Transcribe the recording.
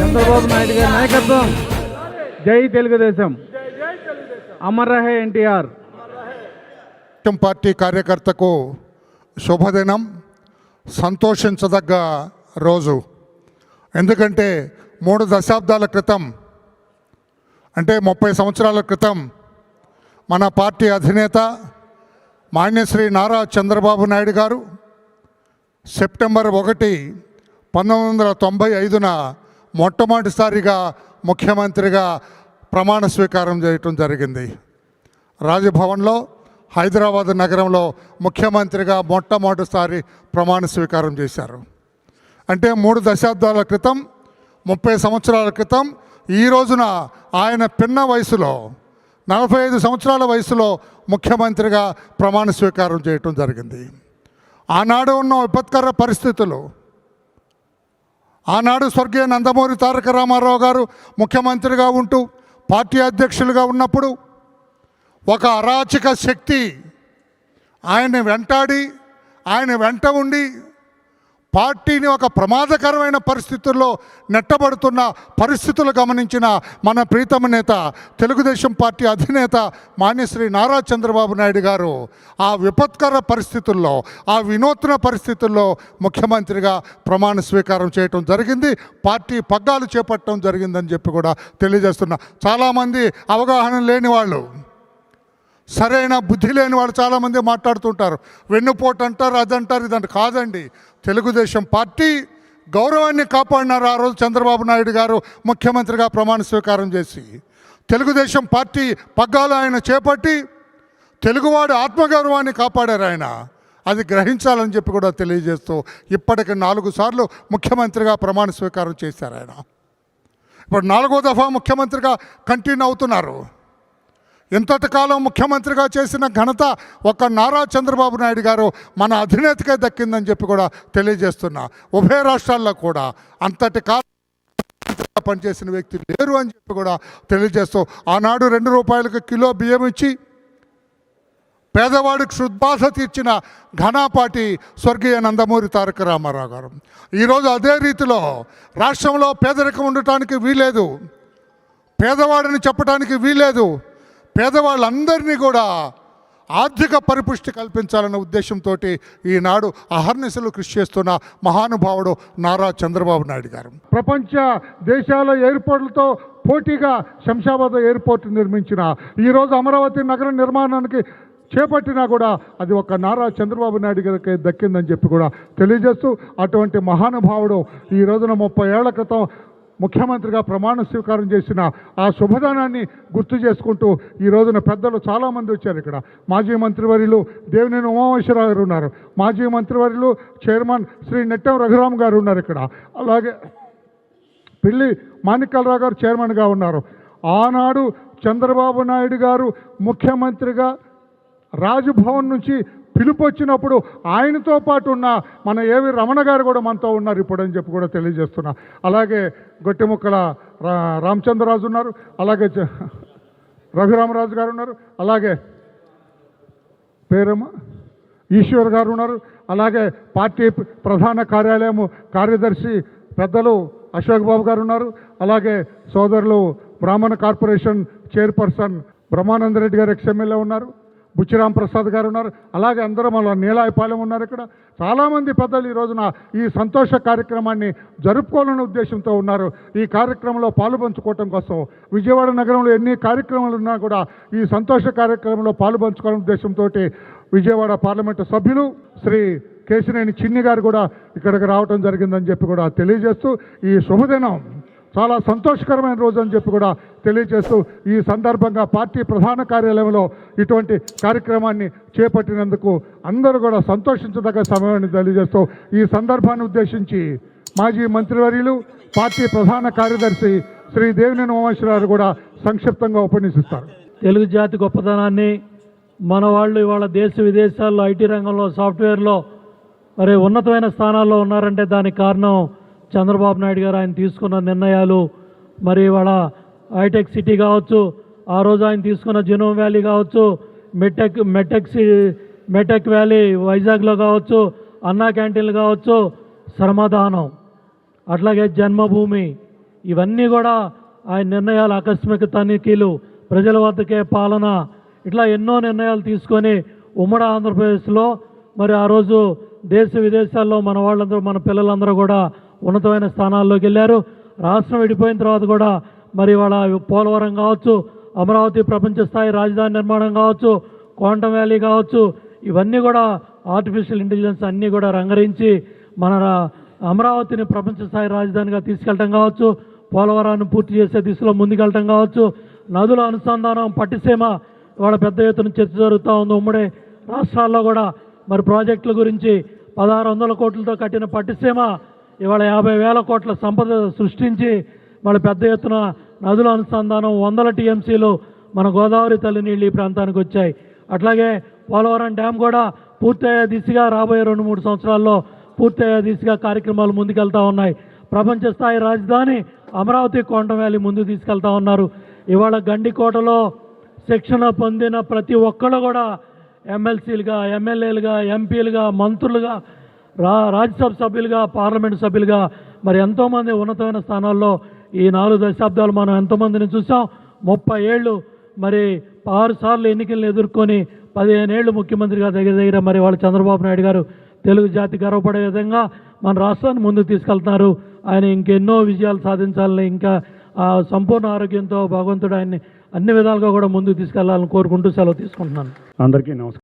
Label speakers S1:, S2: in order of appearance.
S1: చంద్రబాబు నాయుడు గారి నాయకత్వం. జై తెలుగుదేశం. అమర్ రహే ఎన్టీఆర్
S2: పార్టీ కార్యకర్తకు శుభదినం. సంతోషించదగ్గ రోజు. ఎందుకంటే మూడు దశాబ్దాల క్రితం అంటే ముప్పై సంవత్సరాల క్రితం మన పార్టీ అధినేత మాన్యశ్రీ నారా చంద్రబాబు నాయుడు గారు సెప్టెంబర్ ఒకటి పంతొమ్మిది వందల తొంభై ఐదున మొట్టమొదటిసారిగా ముఖ్యమంత్రిగా ప్రమాణ స్వీకారం చేయటం జరిగింది. రాజభవన్లో హైదరాబాద్ నగరంలో ముఖ్యమంత్రిగా మొట్టమొదటిసారి ప్రమాణ స్వీకారం చేశారు. అంటే మూడు దశాబ్దాల క్రితం ముప్పై సంవత్సరాల క్రితం ఈ రోజున ఆయన పిన్న వయసులో నలభై ఐదు సంవత్సరాల వయసులో ముఖ్యమంత్రిగా ప్రమాణ స్వీకారం చేయటం జరిగింది. ఆనాడు ఉన్న విపత్కర పరిస్థితులు ఆనాడు స్వర్గీయ నందమూరి తారక రామారావు గారు ముఖ్యమంత్రిగా ఉంటూ పార్టీ అధ్యక్షులుగా ఉన్నప్పుడు ఒక అరాచక శక్తి ఆయన వెంటాడి ఆయన వెంట ఉండి పార్టీని ఒక ప్రమాదకరమైన పరిస్థితుల్లో నెట్టబడుతున్న పరిస్థితులు గమనించిన మన ప్రీతమ నేత తెలుగుదేశం పార్టీ అధినేత మాన్యశ్రీ నారా చంద్రబాబు నాయుడు గారు ఆ విపత్కర పరిస్థితుల్లో ఆ వినూత్న పరిస్థితుల్లో ముఖ్యమంత్రిగా ప్రమాణ స్వీకారం చేయటం జరిగింది. పార్టీ పగ్గాలు చేపట్టడం జరిగిందని చెప్పి కూడా తెలియజేస్తున్నా. చాలామంది అవగాహన లేని వాళ్ళు సరైన బుద్ధి లేని వాళ్ళు చాలామంది మాట్లాడుతుంటారు. వెన్నుపోటు అంటారు అదంటారు ఇదంటారు కాదండి. తెలుగుదేశం పార్టీ గౌరవాన్ని కాపాడినారు ఆ రోజు చంద్రబాబు నాయుడు గారు ముఖ్యమంత్రిగా ప్రమాణ స్వీకారం చేసి. తెలుగుదేశం పార్టీ పగ్గాలు ఆయన చేపట్టి తెలుగువాడి ఆత్మగౌరవాన్ని కాపాడారు ఆయన. అది గ్రహించాలని చెప్పి కూడా తెలియజేస్తూ ఇప్పటికి నాలుగు సార్లు ముఖ్యమంత్రిగా ప్రమాణ స్వీకారం చేశారు ఆయన. ఇప్పుడు నాలుగో దఫా ముఖ్యమంత్రిగా కంటిన్యూ అవుతున్నారు. ఇంతటికాలం ముఖ్యమంత్రిగా చేసిన ఘనత ఒక నారా చంద్రబాబు నాయుడు గారు మన అధినేతకే దక్కిందని చెప్పి కూడా తెలియజేస్తున్నా. ఉభయ రాష్ట్రాల్లో కూడా అంతటి కాలం పనిచేసిన వ్యక్తి లేరు అని చెప్పి కూడా తెలియజేస్తూ ఆనాడు రెండు రూపాయలకు కిలో బియ్యం ఇచ్చి పేదవాడికి శుద్భాష తీర్చిన ఘనాపాటి స్వర్గీయ నందమూరి తారక రామారావు గారు. ఈరోజు అదే రీతిలో రాష్ట్రంలో పేదరికం ఉండటానికి వీలేదు పేదవాడిని చెప్పడానికి వీలేదు పేదవాళ్ళందరినీ కూడా ఆర్థిక పరిపుష్టి కల్పించాలన్న ఉద్దేశంతో ఈనాడు అహర్నిశలు కృషి చేస్తున్న మహానుభావుడు నారా చంద్రబాబు నాయుడు గారు. ప్రపంచ దేశాల ఎయిర్పోర్ట్లతో పోటీగా శంషాబాద్ ఎయిర్పోర్ట్ నిర్మించిన ఈరోజు అమరావతి నగర నిర్మాణానికి చేపట్టినా కూడా అది ఒక నారా చంద్రబాబు నాయుడు గారికి దక్కిందని చెప్పి కూడా తెలియజేస్తూ అటువంటి మహానుభావుడు ఈ రోజున ముప్పై ఏళ్ళ క్రితం ముఖ్యమంత్రిగా ప్రమాణ స్వీకారం చేసిన ఆ శుభదానాన్ని గుర్తు చేసుకుంటూ ఈ రోజున పెద్దలు చాలామంది వచ్చారు ఇక్కడ. మాజీ మంత్రివర్యులు దేవినేని ఉమామేశ్వరరావు గారు ఉన్నారు. మాజీ మంత్రివర్యులు చైర్మన్ శ్రీ నెట్టం రఘురామ్ గారు ఉన్నారు ఇక్కడ. అలాగే పిల్లి మాణిక్యాలరావు గారు చైర్మన్గా ఉన్నారు. ఆనాడు చంద్రబాబు నాయుడు గారు ముఖ్యమంత్రిగా రాజ్భవన్ నుంచి పిలుపు వచ్చినప్పుడు ఆయనతో పాటు ఉన్న మన ఏవి రమణ గారు కూడా మనతో ఉన్నారు ఇప్పుడు అని చెప్పి కూడా తెలియజేస్తున్నా. అలాగే గొట్టెముక్కల రా రామచంద్రరాజు ఉన్నారు అలాగే రఘురామరాజు గారు ఉన్నారు అలాగే పేరమ్మ ఈశ్వర్ గారు ఉన్నారు అలాగే పార్టీ ప్రధాన కార్యాలయము కార్యదర్శి పెద్దలు అశోక్ బాబు గారు ఉన్నారు అలాగే సోదరులు బ్రాహ్మణ కార్పొరేషన్ చైర్పర్సన్ బ్రహ్మానంద రెడ్డి గారు ఎక్స్ఎమ్మెల్యే ఉన్నారు బుచ్చిరామ్ ప్రసాద్ గారు ఉన్నారు. అలాగే అందరూ మన నీలాయపాలెం ఉన్నారు ఇక్కడ. చాలామంది పెద్దలు ఈ రోజున ఈ సంతోష కార్యక్రమాన్ని జరుపుకోవాలనే ఉద్దేశంతో ఉన్నారు. ఈ కార్యక్రమంలో పాలుపంచుకోవటం కోసం విజయవాడ నగరంలో ఎన్ని కార్యక్రమాలు ఉన్నా కూడా ఈ సంతోష కార్యక్రమంలో పాలుపంచుకోవాలనే ఉద్దేశంతో విజయవాడ పార్లమెంటు సభ్యులు శ్రీ కేశినేని చిన్ని గారు కూడా ఇక్కడికి రావటం జరిగిందని చెప్పి కూడా తెలియజేస్తూ ఈ శుభదినం చాలా సంతోషకరమైన రోజు అని చెప్పి కూడా తెలియజేస్తూ ఈ సందర్భంగా పార్టీ ప్రధాన కార్యాలయంలో ఇటువంటి కార్యక్రమాన్ని చేపట్టినందుకు అందరూ కూడా సంతోషించదగ్గ సమయాన్ని తెలియజేస్తూ ఈ సందర్భాన్ని ఉద్దేశించి మాజీ మంత్రివర్యులు పార్టీ ప్రధాన కార్యదర్శి శ్రీ దేవినేని ఉమాశ్వరరావు కూడా సంక్షిప్తంగా ఉపన్యసిస్తారు.
S3: తెలుగు జాతి గొప్పతనాన్ని మన వాళ్ళు ఇవాళ దేశ విదేశాల్లో ఐటీ రంగంలో సాఫ్ట్వేర్లో మరి ఉన్నతమైన స్థానాల్లో ఉన్నారంటే దానికి కారణం చంద్రబాబు నాయుడు గారు ఆయన తీసుకున్న నిర్ణయాలు మరి ఇవాళ హైటెక్ సిటీ కావచ్చు ఆ రోజు ఆయన తీసుకున్న జినోమ్ వ్యాలీ కావచ్చు మెటెక్ మెటెక్ సి మెటెక్ వ్యాలీ వైజాగ్లో కావచ్చు అన్నా క్యాంటీన్లు కావచ్చు శ్రమదానం అట్లాగే జన్మభూమి ఇవన్నీ కూడా ఆయన నిర్ణయాలు ఆకస్మిక తనిఖీలు ప్రజల వద్దకే పాలన ఇట్లా ఎన్నో నిర్ణయాలు తీసుకొని ఉమ్మడి ఆంధ్రప్రదేశ్లో మరి ఆ రోజు దేశ విదేశాల్లో మన వాళ్ళందరూ మన పిల్లలందరూ కూడా ఉన్నతమైన స్థానాల్లోకి వెళ్ళారు. రాష్ట్రం విడిపోయిన తర్వాత కూడా మరి వాళ్ళ పోలవరం కావచ్చు అమరావతి ప్రపంచ స్థాయి రాజధాని నిర్మాణం కావచ్చు క్వాంటమ్ వ్యాలీ కావచ్చు ఇవన్నీ కూడా ఆర్టిఫిషియల్ ఇంటెలిజెన్స్ అన్నీ కూడా రంగరించి మన రా- అమరావతిని ప్రపంచ స్థాయి రాజధానిగా తీసుకెళ్ళటం కావచ్చు పోలవరాన్ని పూర్తి చేసే దిశలో ముందుకెళ్ళటం కావచ్చు నదుల అనుసంధానం పట్టిసీమ ఇవాళ పెద్ద ఎత్తున చర్చ జరుగుతూ ఉంది. ఉమ్మడి రాష్ట్రాల్లో కూడా మరి ప్రాజెక్టుల గురించి పదహారు వందల కోట్లతో కట్టిన పట్టిసీమ ఇవాళ యాభై వేల కోట్ల సంపద సృష్టించి వాళ్ళ పెద్ద ఎత్తున నదుల అనుసంధానం వందల టీఎంసీలు మన గోదావరి తల్లి నీళ్ళు ఈ ప్రాంతానికి వచ్చాయి. అట్లాగే పోలవరం డ్యామ్ కూడా పూర్తయ్యే దిశగా రాబోయే రెండు మూడు సంవత్సరాల్లో పూర్తయ్యే దిశగా కార్యక్రమాలు ముందుకెళ్తా ఉన్నాయి. ప్రపంచ స్థాయి రాజధాని అమరావతి కోండం వ్యాలీ ముందుకు తీసుకెళ్తా ఉన్నారు. ఇవాళ గండికోటలో శిక్షణ పొందిన ప్రతి ఒక్కళ్ళు కూడా ఎమ్మెల్సీలుగా ఎమ్మెల్యేలుగా ఎంపీలుగా మంత్రులుగా రా రాజ్యసభ సభ్యులుగా పార్లమెంట్ సభ్యులుగా మరి ఎంతోమంది ఉన్నతమైన స్థానాల్లో ఈ నాలుగు దశాబ్దాలు మనం ఎంతోమందిని చూసాం. ముప్పై ఏళ్ళు మరి ఆరు సార్లు ఎన్నికలను ఎదుర్కొని పదిహేను ఏళ్ళు ముఖ్యమంత్రిగా దగ్గర దగ్గర మరి వాళ్ళు చంద్రబాబు నాయుడు గారు తెలుగు జాతి గర్వపడే విధంగా మన రాష్ట్రాన్ని ముందుకు తీసుకెళ్తున్నారు. ఆయన ఇంకెన్నో విజయాలు సాధించాలని ఇంకా సంపూర్ణ ఆరోగ్యంతో భగవంతుడు ఆయన్ని అన్ని విధాలుగా కూడా ముందుకు తీసుకెళ్ళాలని కోరుకుంటూ సెలవు తీసుకుంటున్నాను.
S4: అందరికీ నమస్కారం.